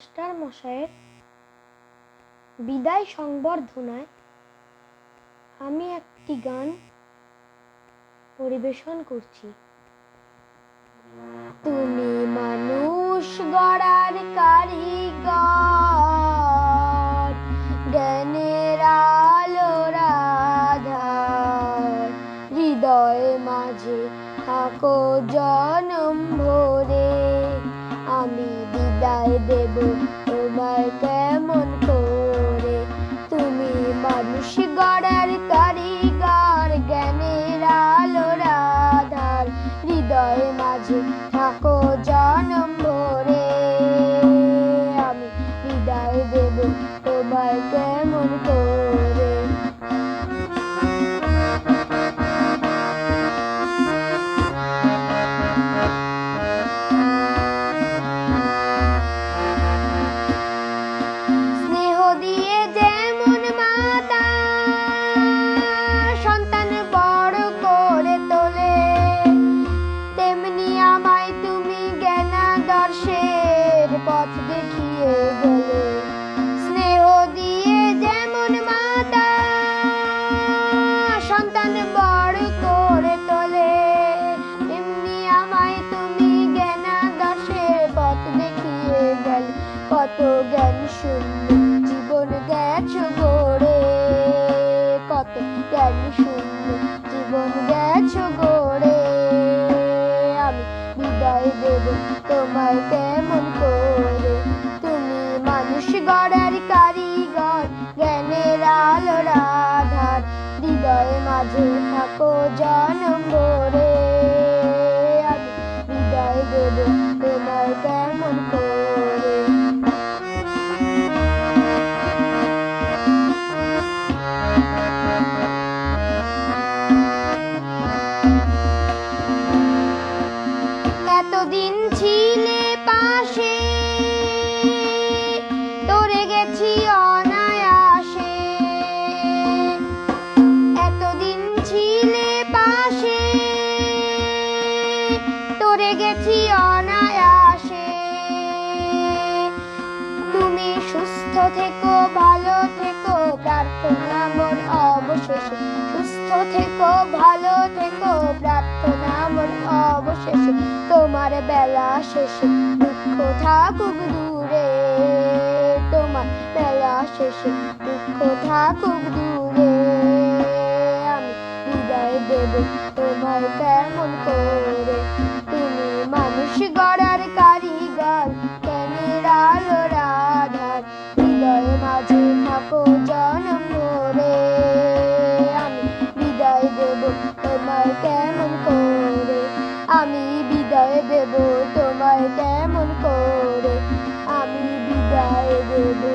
Master মশাইয়ের বিদায় সংবর্ধনায় আমি একটি গান পরিবেশন করছি। তুমি মানুষ গড়ার কারিগর, জ্ঞানের আলোর আধার হৃদয় মাঝে থাকো জনম ভরে। আমি বিদায় দেব। তোমার কেমন কত জ্ঞান শূন্য, জীবন গেছো গড়ে। কত জ্ঞান শূন্য, জীবন গেছো গড়ে। আমি বিদায় দেব তোমায় কেমন করে। তুমি মানুষ গড়ার কারিগর, জ্ঞানের আলোর আধার হৃদয় মাঝে থাকো জনম ভরে আমি বিদায় দেব থেকো, ভালো থেকো, প্রার্থনা মন অবশেষে। সুস্থ থেকো, ভালো থেকো, প্রার্থনা মন অবশেষে। তোমার বেলা শেষে, দুঃখ থাকুক দূরে। তোমার বেলা শেষে, দুঃখ থাকুক দূরে। আমি বিদায় দেব, তোমায় কেমন করে? বিদায় দেব তোমায় কেমন করে? আমি বিদায় দেব তোমায় কেমন করে? আমি বিদায় দেব